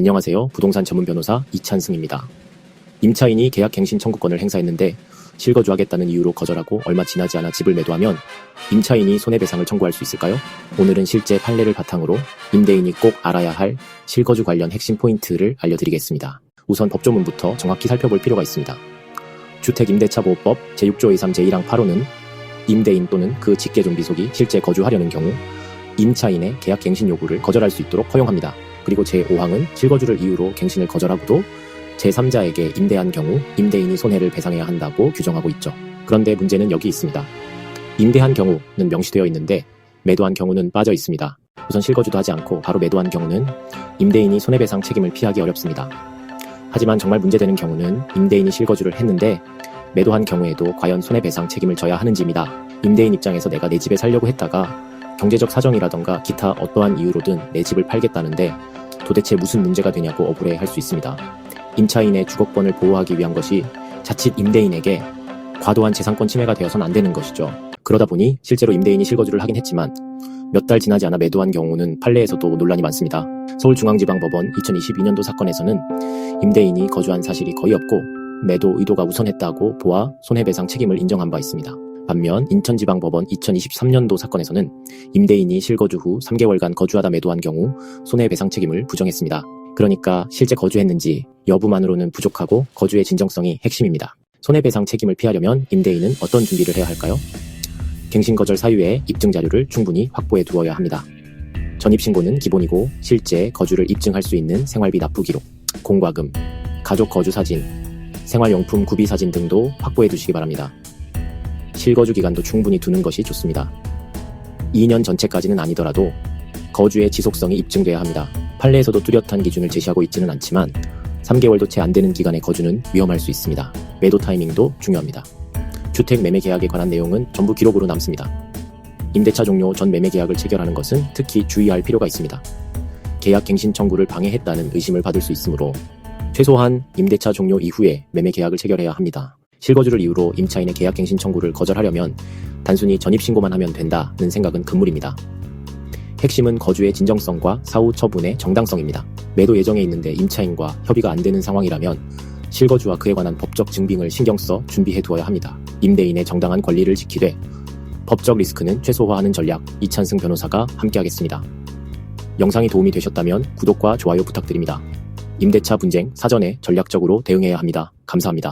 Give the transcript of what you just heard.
안녕하세요. 부동산 전문 변호사 이찬승입니다. 임차인이 계약 갱신 청구권을 행사했는데 실거주하겠다는 이유로 거절하고 얼마 지나지 않아 집을 매도하면 임차인이 손해배상을 청구할 수 있을까요? 오늘은 실제 판례를 바탕으로 임대인이 꼭 알아야 할 실거주 관련 핵심 포인트를 알려드리겠습니다. 우선 법조문부터 정확히 살펴볼 필요가 있습니다. 주택임대차보호법 제6조 23 제1항 8호는 임대인 또는 그 직계 존비속이 실제 거주하려는 경우 임차인의 계약 갱신 요구를 거절할 수 있도록 허용합니다. 그리고 제5항은 실거주를 이유로 갱신을 거절하고도 제3자에게 임대한 경우 임대인이 손해를 배상해야 한다고 규정하고 있죠. 그런데 문제는 여기 있습니다. 임대한 경우는 명시되어 있는데 매도한 경우는 빠져 있습니다. 우선 실거주도 하지 않고 바로 매도한 경우는 임대인이 손해배상 책임을 피하기 어렵습니다. 하지만 정말 문제되는 경우는 임대인이 실거주를 했는데 매도한 경우에도 과연 손해배상 책임을 져야 하는지입니다. 임대인 입장에서 내가 내 집에 살려고 했다가 경제적 사정이라던가 기타 어떠한 이유로든 내 집을 팔겠다는데 도대체 무슨 문제가 되냐고 억울해 할 수 있습니다. 임차인의 주거권을 보호하기 위한 것이 자칫 임대인에게 과도한 재산권 침해가 되어선 안 되는 것이죠. 그러다 보니 실제로 임대인이 실거주를 하긴 했지만 몇 달 지나지 않아 매도한 경우는 판례에서도 논란이 많습니다. 서울중앙지방법원 2022년도 사건에서는 임대인이 거주한 사실이 거의 없고 매도 의도가 우선했다고 보아 손해배상 책임을 인정한 바 있습니다. 반면 인천지방법원 2023년도 사건에서는 임대인이 실거주 후 3개월간 거주하다 매도한 경우 손해배상 책임을 부정했습니다. 그러니까 실제 거주했는지 여부만으로는 부족하고 거주의 진정성이 핵심입니다. 손해배상 책임을 피하려면 임대인은 어떤 준비를 해야 할까요? 갱신 거절 사유의 입증 자료를 충분히 확보해 두어야 합니다. 전입신고는 기본이고 실제 거주를 입증할 수 있는 생활비 납부 기록, 공과금, 가족 거주 사진, 생활용품 구비 사진 등도 확보해 두시기 바랍니다. 실거주 기간도 충분히 두는 것이 좋습니다. 2년 전체까지는 아니더라도 거주의 지속성이 입증돼야 합니다. 판례에서도 뚜렷한 기준을 제시하고 있지는 않지만 3개월도 채 안 되는 기간의 거주는 위험할 수 있습니다. 매도 타이밍도 중요합니다. 주택 매매 계약에 관한 내용은 전부 기록으로 남습니다. 임대차 종료 전 매매 계약을 체결하는 것은 특히 주의할 필요가 있습니다. 계약 갱신 청구를 방해했다는 의심을 받을 수 있으므로 최소한 임대차 종료 이후에 매매 계약을 체결해야 합니다. 실거주를 이유로 임차인의 계약 갱신 청구를 거절하려면 단순히 전입신고만 하면 된다는 생각은 금물입니다. 핵심은 거주의 진정성과 사후 처분의 정당성입니다. 매도 예정에 있는데 임차인과 협의가 안 되는 상황이라면 실거주와 그에 관한 법적 증빙을 신경 써 준비해 두어야 합니다. 임대인의 정당한 권리를 지키되 법적 리스크는 최소화하는 전략 이찬승 변호사가 함께하겠습니다. 영상이 도움이 되셨다면 구독과 좋아요 부탁드립니다. 임대차 분쟁 사전에 전략적으로 대응해야 합니다. 감사합니다.